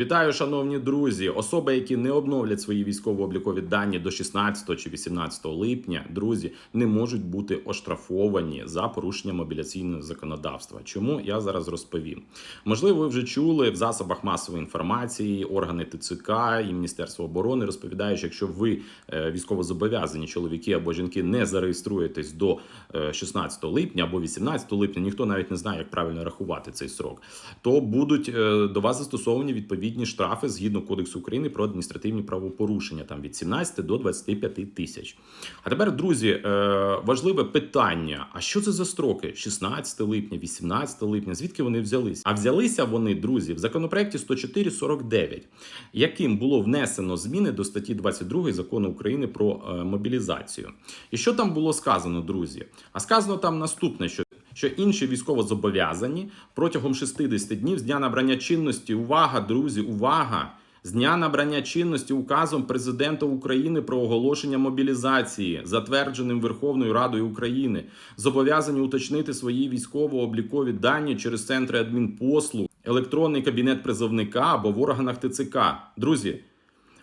Вітаю, шановні друзі! Особи, які не обновлять свої військово-облікові дані до 16 чи 18 липня, друзі, не можуть бути оштрафовані за порушення мобіляційного законодавства. Чому я зараз розповім? Можливо, ви вже чули в засобах масової інформації, органи ТЦК і Міністерство оборони розповідають, що якщо ви е, військовозобов'язані чоловіки або жінки не зареєструєтесь до е, 16 липня або 18 липня, ніхто навіть не знає, як правильно рахувати цей срок, то будуть е, до вас застосовані відповідні штрафи згідно Кодексу України про адміністративні правопорушення, там від 17 до 25 тисяч. А тепер, друзі, е, важливе питання: а що це за строки? 16 липня, 18 липня, звідки вони взялися? А взялися вони, друзі, в законопроекті 104.49, яким було внесено зміни до статті 22 закону України про е, мобілізацію. І що там було сказано, друзі? А сказано там наступне, що що інші військовозобов'язані протягом 60 днів з дня набрання чинності, увага, друзі, увага! З дня набрання чинності указом президента України про оголошення мобілізації, затвердженим Верховною Радою України, зобов'язані уточнити свої військово-облікові дані через центри адмінпослуг, електронний кабінет призовника або в органах ТЦК. Друзі,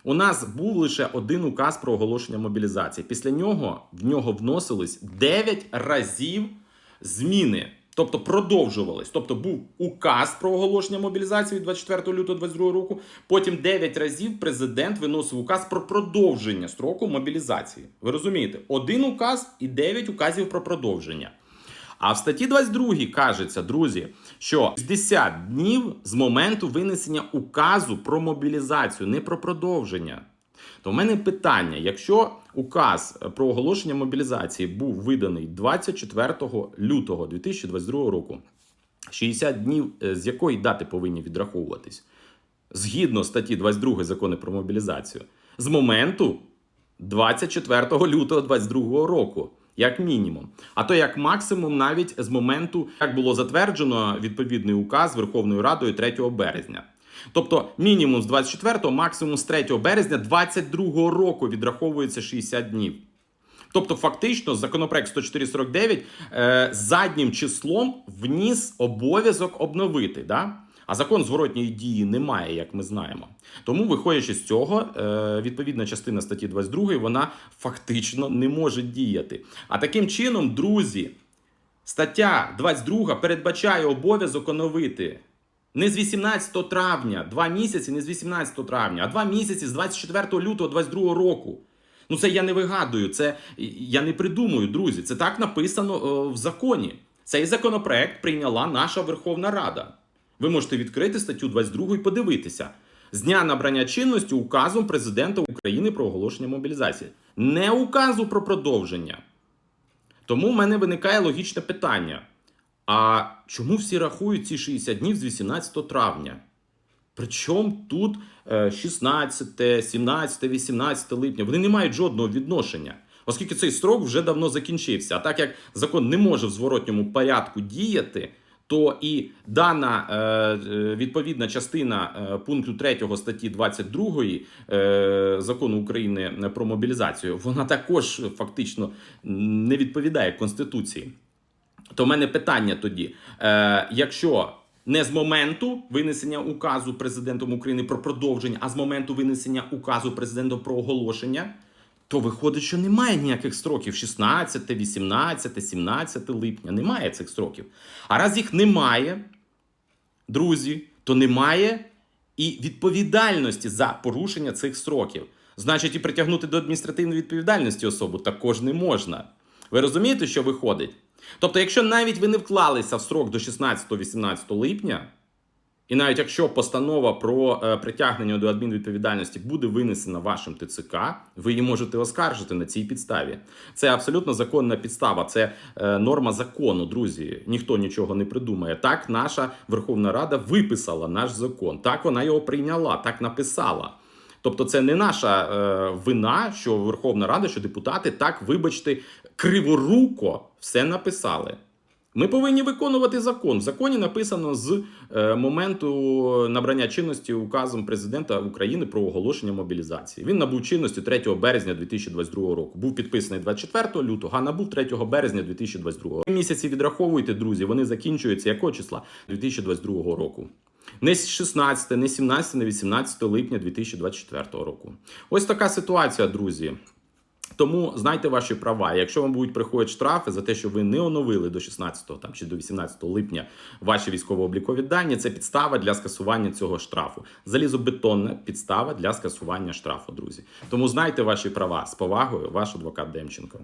у нас був лише один указ про оголошення мобілізації. Після нього в нього вносились 9 разів зміни. Тобто продовжувались. Тобто був указ про оголошення мобілізації від 24 лютого 2022 року. Потім 9 разів президент виносив указ про продовження строку мобілізації. Ви розумієте? Один указ і 9 указів про продовження. А в статті 22 кажеться, друзі, що 60 днів з моменту винесення указу про мобілізацію, не про продовження. То в мене питання: якщо указ про оголошення мобілізації був виданий 24 лютого 2022 року, 60 днів е, з якої дати повинні відраховуватись? Згідно статті 22 закону про мобілізацію, з моменту 24 лютого 2022 року. Як мінімум, а то як максимум, навіть з моменту, як було затверджено відповідний указ Верховною Радою 3 березня. Тобто мінімум з 24, максимум з 3 березня 2022 року відраховується 60 днів. Тобто, фактично, законопроект 10449 е, заднім числом вніс обов'язок обновити. Да? А закон зворотньої дії немає, як ми знаємо. Тому, виходячи з цього, е, відповідна частина статті 22 вона фактично не може діяти. А таким чином, друзі, стаття 22 передбачає обов'язок оновити. Не з 18 травня, два місяці, не з 18 травня, а два місяці з 24 лютого 22 року. Ну це я не вигадую, це я не придумую, друзі. Це так написано е, в законі. Цей законопроект прийняла наша Верховна Рада. Ви можете відкрити статтю 22 і подивитися. З дня набрання чинності указом президента України про оголошення мобілізації. Не указу про продовження. Тому в мене виникає логічне питання. А чому всі рахують ці 60 днів з 18 травня? Причому тут е, 16, 17, 18 липня вони не мають жодного відношення, оскільки цей строк вже давно закінчився. А так як закон не може в зворотньому порядку діяти, то і дана е, е, відповідна частина е, пункту 3 статті 22 е, закону України про мобілізацію, вона також фактично не відповідає Конституції. То в мене питання тоді: е, якщо не з моменту винесення указу президентом України про продовження, а з моменту винесення указу президентом про оголошення, то виходить, що немає ніяких строків 16, 18, 17 липня. Немає цих строків. А раз їх немає, друзі, то немає і відповідальності за порушення цих строків. Значить, і притягнути до адміністративної відповідальності особу також не можна. Ви розумієте, що виходить? Тобто, якщо навіть ви не вклалися в строк до 16-18 липня, і навіть якщо постанова про е, притягнення до адмінвідповідальності буде винесена вашим ТЦК, ви її можете оскаржити на цій підставі. Це абсолютно законна підстава, це е, норма закону, друзі. Ніхто нічого не придумає. Так, наша Верховна Рада виписала наш закон. Так вона його прийняла, так написала. Тобто, це не наша е, вина, що Верховна Рада, що депутати так, вибачте, криворуко все написали. Ми повинні виконувати закон. В законі написано з е, моменту набрання чинності указом президента України про оголошення мобілізації. Він набув чинності 3 березня 2022 року. Був підписаний 24 лютого, а набув 3 березня 2022 року. Місяці відраховуйте, друзі. Вони закінчуються якого числа 2022 року. Не 16, не 17, не 18 липня 2024 року. Ось така ситуація, друзі. Тому знайте ваші права. Якщо вам будуть приходити штрафи за те, що ви не оновили до 16 там, чи до 18 липня ваші військово-облікові дані, це підстава для скасування цього штрафу. Залізобетонна підстава для скасування штрафу, друзі. Тому знайте ваші права з повагою, ваш адвокат Демченко.